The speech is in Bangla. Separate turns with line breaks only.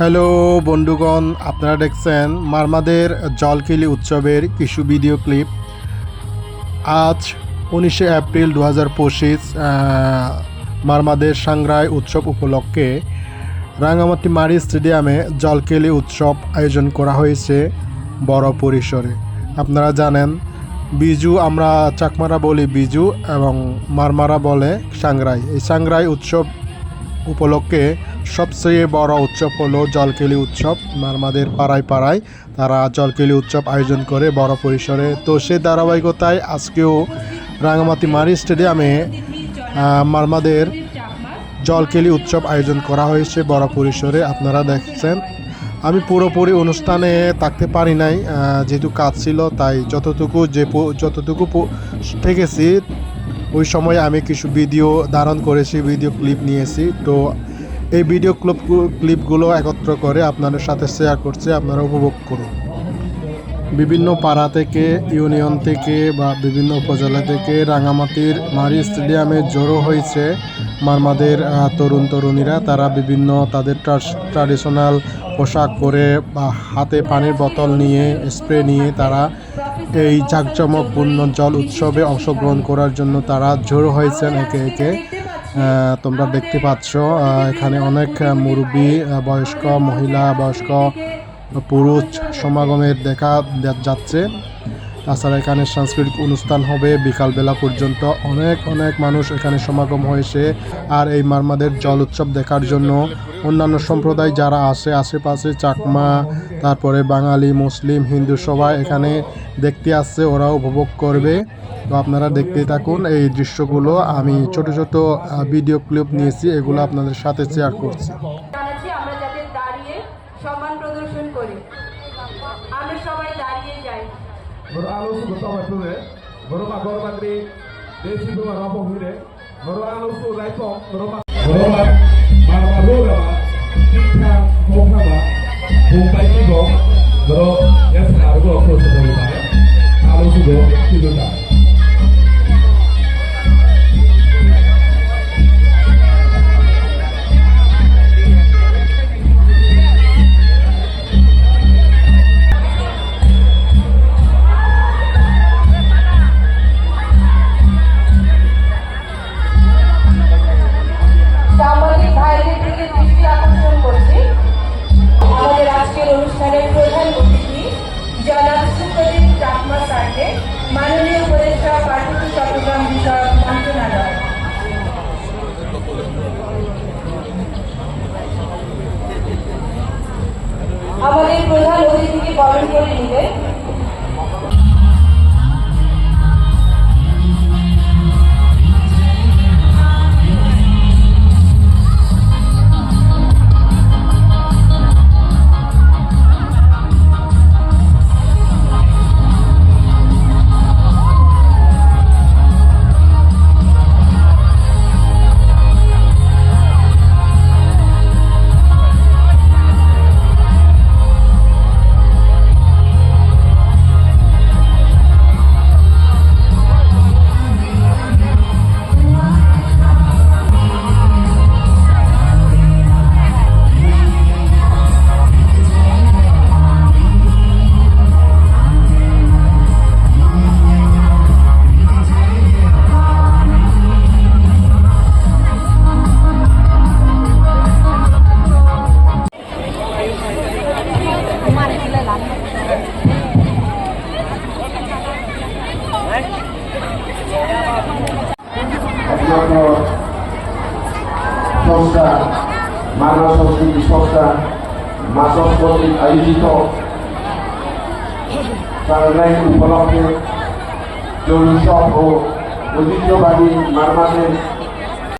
হ্যালো বন্ধুগণ, আপনারা দেখছেন মারমাদের জলকিলি উৎসবের কিছু ভিডিও ক্লিপ আজ উনিশে এপ্রিল দু হাজার পঁচিশ মারমাদের সাংগ্রাই উৎসব উপলক্ষে রাঙামাটি মারি স্টেডিয়ামে জলকেলি উৎসব আয়োজন করা হয়েছে বড় পরিসরে। আপনারা জানেন, বিজু আমরা চাকমারা বলি বিজু এবং মারমারা বলে সাংগ্রাই এই সাংগ্রাই উৎসব উপলক্ষে সবচেয়ে বড় উৎসব হলো জলকেলি উৎসব। আমাদের পাড়ায় পাড়ায় তারা জলকেলি উৎসব আয়োজন করে বড় পরিসরে। তো সে ধারাবাহিকতায় আজকেও রাঙামাটি মারি স্টেডিয়ামে মারমাদের জলকেলি উৎসব আয়োজন করা হয়েছে বড় পরিসরে। আপনারা দেখছেন। আমি পুরোপুরি অনুষ্ঠানে থাকতে পারি নাই যেহেতু কাজ ছিল, তাই যতটুকু যে যতটুকু থেকেছি ওই সময় আমি কিছু ভিডিও ধারণ করেছি, ভিডিও ক্লিপ নিয়েছি। তো এই ভিডিও ক্লিপ ক্লিপগুলো একত্র করে আপনাদের সাথে শেয়ার করছে, আপনারা উপভোগ করুন। বিভিন্ন পাড়া থেকে, ইউনিয়ন থেকে বা বিভিন্ন উপজেলা থেকে রাঙামাটির মারি স্টেডিয়ামে জড়ো হয়েছে মারমাদের তরুণ তরুণীরা। তারা বিভিন্ন তাদের ট্রাডিশনাল পোশাক পরে বা হাতে পানির বোতল নিয়ে, স্প্রে নিয়ে তারা এই জাঁকজমকপূর্ণ জল উৎসবে অংশগ্রহণ করার জন্য তারা জড়ো হয়েছেন একে একে। তোমরা দেখতে পাচ্ছ এখানে অনেক মুরব্বী বয়স্ক মহিলা বয়স্ক পুরুষ সমাগমের দেখা যাচ্ছে। তাছাড়া এখানে সাংস্কৃতিক অনুষ্ঠান হবে। বিকালবেলা পর্যন্ত অনেক অনেক মানুষ এখানে সমাগম হয়েছে আর এই মারমাদের জল উৎসব দেখার জন্য। অন্যান্য সম্প্রদায় যারা আসে আশেপাশে চাকমা, তারপরে বাঙালি, মুসলিম, হিন্দু সবাই এখানে দেখতে আসছে, ওরাও উপভোগ করবে। তো আপনারা দেখতেই থাকুন এই দৃশ্যগুলো। আমি ছোট ছোট ভিডিও ক্লিপ নিয়েছি, এগুলো আপনাদের সাথে শেয়ার করছি।
Baru alus su sama tune, baru ma gor magri, desi bu ma rapo hire, baru alus su rai pok, baru ma baru ma ma ma lo ga ma, tikha mokha ma, bumbai ki go, baru yes na go ko su boli ma, alus su go ki do
অতিথিকে বরণ করে নিলেন
অন্যান্য সংস্থা মানব সংস্কৃতি সংস্থা মাসক কর্তৃক আয়োজিত সাংগ্রাহিক উপলক্ষে জল ও ঐতিহ্যবাহী মারমাদের